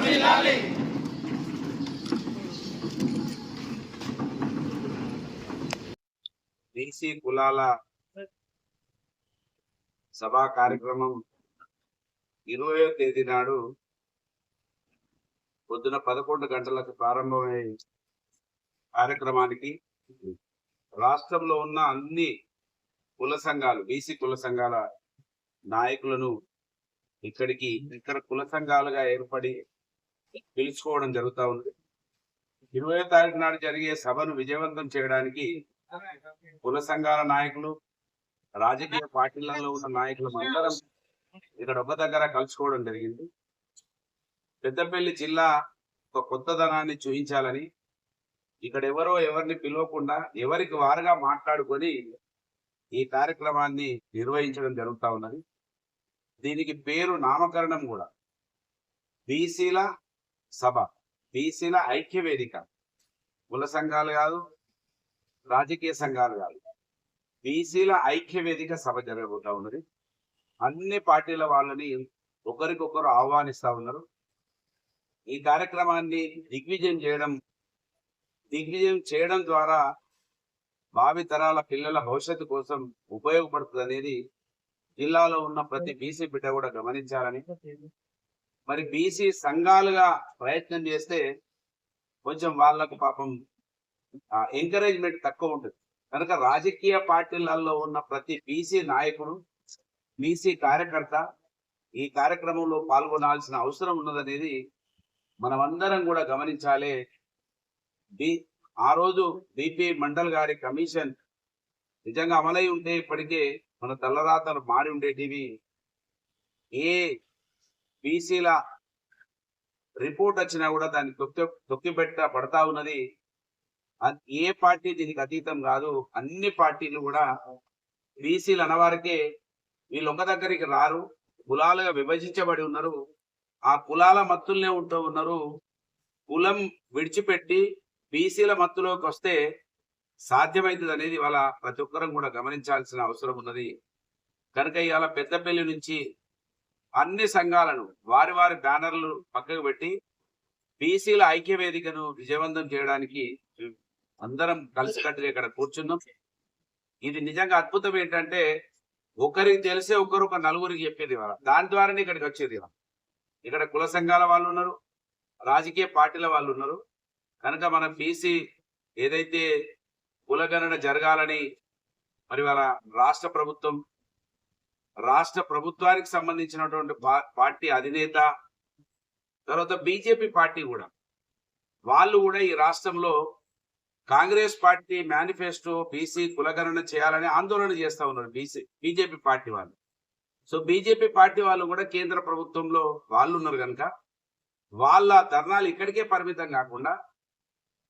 వర్ధిల్లాలి బీసీ కులాల సభా కార్యక్రమం ఇరవయో తేదీ నాడు పొద్దున పదకొండు గంటలకు ప్రారంభమయ్యే కార్యక్రమానికి రాష్ట్రంలో ఉన్న అన్ని కుల సంఘాలు బీసీ కుల సంఘాల నాయకులను ఇక్కడికి ఇక్కడ కుల సంఘాలుగా ఏర్పడి పిలుచుకోవడం జరుగుతా ఉంది. ఇరవై తారీఖు నాడు జరిగే సభను విజయవంతం చేయడానికి కుల సంఘాల నాయకులు రాజకీయ పార్టీలలో ఉన్న నాయకులు అందరం ఇక్కడ ఒక దగ్గర కలుసుకోవడం జరిగింది. పెద్దపల్లి జిల్లా ఒక కొత్తదనాన్ని చూపించాలని ఇక్కడ ఎవరో ఎవరిని పిలవకుండా ఎవరికి వారుగా మాట్లాడుకొని ఈ కార్యక్రమాన్ని నిర్వహించడం జరుగుతా ఉన్నది. దీనికి పేరు నామకరణం కూడా. బీసీల సభ. బీసీల ఐక్య వేదిక కుల సంఘాలు కాదు రాజకీయ సంఘాలు కాదు. బీసీల ఐక్య వేదిక సభ జరగబోతా ఉన్నది. అన్ని పార్టీల వాళ్ళని ఒకరికొకరు ఆహ్వానిస్తా ఉన్నారు. ఈ కార్యక్రమాన్ని దిగ్విజయం చేయడం దిగ్విజయం చేయడం ద్వారా భావి తరాల పిల్లల భవిష్యత్తు కోసం ఉపయోగపడుతుంది అనేది జిల్లాలో ఉన్న ప్రతి బీసీ బిడ్డ కూడా గమనించాలని మరి బీసీ సంఘాలుగా ప్రయత్నం చేస్తే కొంచెం వాళ్ళకు పాపం ఎంకరేజ్మెంట్ తక్కువ ఉంటుంది. కనుక రాజకీయ పార్టీలలో ఉన్న ప్రతి బీసీ నాయకుడు బీసీ కార్యకర్త ఈ కార్యక్రమంలో పాల్గొనాల్సిన అవసరం ఉన్నదనేది మనమందరం కూడా గమనించాలి. బి ఆ రోజు బిపి మండల్ గారి కమిషన్ నిజంగా అమలై ఉంటే ఇప్పటికే మన తల్లరాతలు మారి ఉండేటివి ఏ బీసీల రిపోర్ట్ వచ్చినా కూడా దాన్ని తొక్కి తొక్కిపెట్ట పడతా ఉన్నది. ఏ పార్టీ దీనికి అతీతం కాదు. అన్ని పార్టీలు కూడా బీసీలు అనవారికే వీళ్ళు ఒక దగ్గరికి రారు. కులాలుగా విభజించబడి ఉన్నారు. ఆ కులాల మత్తుల్నే ఉంటూ ఉన్నారు. కులం విడిచిపెట్టి బీసీల మత్తులోకి వస్తే సాధ్యమైతుంది అనేది ఇవాళ ప్రతి ఒక్కరం కూడా గమనించాల్సిన అవసరం ఉన్నది. కనుక ఇవాళ పెద్దపల్లి నుంచి అన్ని సంఘాలను వారి వారి బ్యానర్లు పక్కకు పెట్టి బీసీల ఐక్య వేదికను విజయవంతం చేయడానికి అందరం కలిసికట్టుగా ఇక్కడ కూర్చున్నాం. ఇది నిజంగా అద్భుతం ఏంటంటే ఒకరికి తెలిసే ఒకరు ఒక నలుగురికి చెప్పేది వాళ్ళ దాని ద్వారానే ఇక్కడికి వచ్చేది ఇక్కడ కుల సంఘాల వాళ్ళు ఉన్నారు రాజకీయ పార్టీల వాళ్ళు ఉన్నారు. కనుక మన బీసీ ఏదైతే కులగణన జరగాలని మరి వాళ్ళ రాష్ట్ర ప్రభుత్వం రాష్ట్ర ప్రభుత్వానికి సంబంధించినటువంటి పార్టీ అధినేత తర్వాత బీజేపీ పార్టీ కూడా. వాళ్ళు కూడా ఈ రాష్ట్రంలో కాంగ్రెస్ పార్టీ మేనిఫెస్టో బీసీ కులగణన చేయాలని ఆందోళన చేస్తా ఉన్నారు బీసీ బీజేపీ పార్టీ వాళ్ళు. సో బీజేపీ పార్టీ వాళ్ళు కూడా కేంద్ర ప్రభుత్వంలో వాళ్ళు ఉన్నారు కనుక వాళ్ళ ధర్నాలు ఇక్కడికే పరిమితం కాకుండా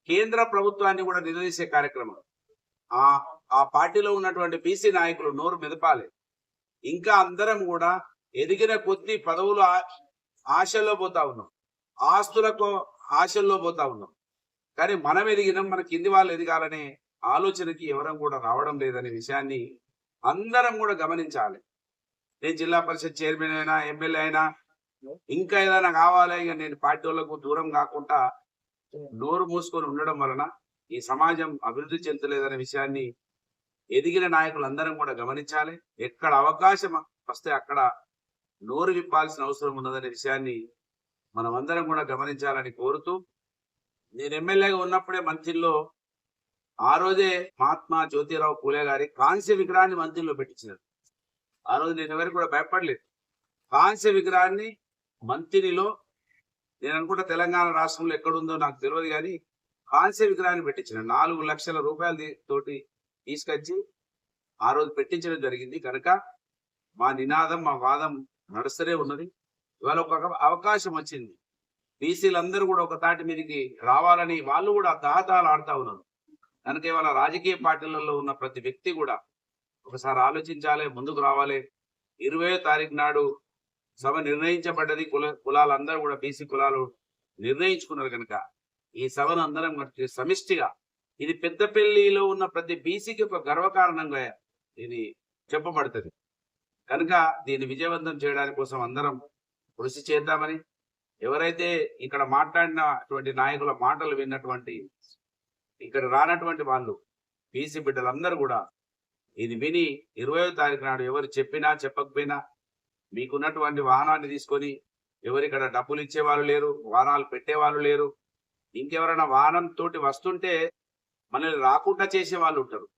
కేంద్ర ప్రభుత్వాన్ని కూడా నిలదీసే కార్యక్రమం. ఆ ఆ పార్టీలో ఉన్నటువంటి బీసీ నాయకులు నోరు మెదపాలి. ఇంకా అందరం కూడా ఎదిగిన కొద్ది పదవులు ఆశల్లో పోతా ఉన్నాం. ఆస్తులకు ఆశల్లో పోతా ఉన్నాం. కానీ మనం ఎదిగినాం మన కింది వాళ్ళు ఎదగాలనే ఆలోచనకి ఎవరం కూడా రావడం లేదనే విషయాన్ని అందరం కూడా గమనించాలి. నేను జిల్లా పరిషత్ చైర్మన్ అయినా ఎమ్మెల్యే అయినా ఇంకా ఏదైనా కావాలి ఇక నేను పార్టీ వాళ్ళకు దూరం కాకుండా నోరు మూసుకొని ఉండడం వలన ఈ సమాజం అభివృద్ధి చెందలేదనే విషయాన్ని ఎదిగిన నాయకులు అందరం కూడా గమనించాలి. ఎక్కడ అవకాశం వస్తే అక్కడ నోరు విప్పాల్సిన అవసరం ఉన్నదనే విషయాన్ని మనం అందరం కూడా గమనించాలని కోరుతూ నేను ఎమ్మెల్యేగా ఉన్నప్పుడే మంత్రిలో ఆ రోజే మహాత్మా జ్యోతిరావు పూలే గారి కాంస్య విగ్రహాన్ని మంత్రిలో పెట్టించినారు. ఆ రోజు నేను ఎవరికి కూడా భయపడలేదు. కాంస్య విగ్రహాన్ని మంత్రిలో నేను అనుకుంటా తెలంగాణ రాష్ట్రంలో ఎక్కడుందో నాకు తెలియదు కానీ కాంస్య విగ్రహాన్ని పెట్టించిన నాలుగు లక్షల రూపాయల తోటి తీసుకొచ్చి ఆ రోజు పెట్టించడం జరిగింది. కనుక మా నినాదం మా వాదం నడుస్తూనే ఉన్నది. ఇవాళ ఒక అవకాశం వచ్చింది. బీసీలందరూ కూడా ఒక తాటి మీదకి రావాలని వాళ్ళు కూడా దాతాలు ఆడుతూ ఉన్నారు. కనుక ఇవాళ రాజకీయ పార్టీలలో ఉన్న ప్రతి వ్యక్తి కూడా ఒకసారి ఆలోచించాలి ముందుకు రావాలి. ఇరవై తారీఖు నాడు సభ నిర్ణయించబడ్డది. కుల కులాలందరూ కూడా బీసీ కులాలు నిర్ణయించుకున్నారు కనుక ఈ సభను అందరం సమిష్టిగా ఇది పెద్దపల్లిలో ఉన్న ప్రతి బీసీకి ఒక గర్వకారణంగా ఇది చెప్పబడుతుంది. కనుక దీన్ని విజయవంతం చేయడానికి కోసం అందరం కృషి చేద్దామని ఎవరైతే ఇక్కడ మాట్లాడినటువంటి నాయకుల మాటలు విన్నటువంటి ఇక్కడ రానటువంటి వాళ్ళు బీసీ బిడ్డలందరూ కూడా ఇది విని ఇరవయో తారీఖు నాడు ఎవరు చెప్పినా చెప్పకపోయినా మీకున్నటువంటి వాహనాన్ని తీసుకొని ఎవరు ఇక్కడ డబ్బులు ఇచ్చేవాళ్ళు లేరు వాహనాలు పెట్టే వాళ్ళు లేరు. ఇంకెవరైనా వాహనంతో వస్తుంటే మనల్ని రాకుండా చేసే వాళ్ళు ఉంటారు.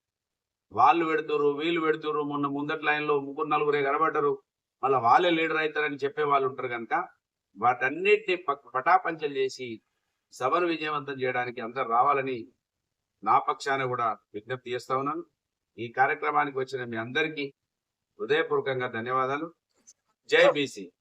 వాళ్ళు పెడుతురు వీళ్ళు పెడుతురు మొన్న ముందటి లైన్లో ముగ్గురు నలుగురే కనబడ్డరు. మళ్ళీ వాళ్ళే లీడర్ అవుతారని చెప్పే వాళ్ళు ఉంటారు కనుక వాటన్నిటిని ప- పటాపంచలు చేసి సభను విజయవంతం చేయడానికి అందరు రావాలని నా పక్షాన కూడా విజ్ఞప్తి చేస్తా ఉన్నాను. ఈ కార్యక్రమానికి వచ్చిన మీ అందరికీ హృదయపూర్వకంగా ధన్యవాదాలు. జై బీసీ.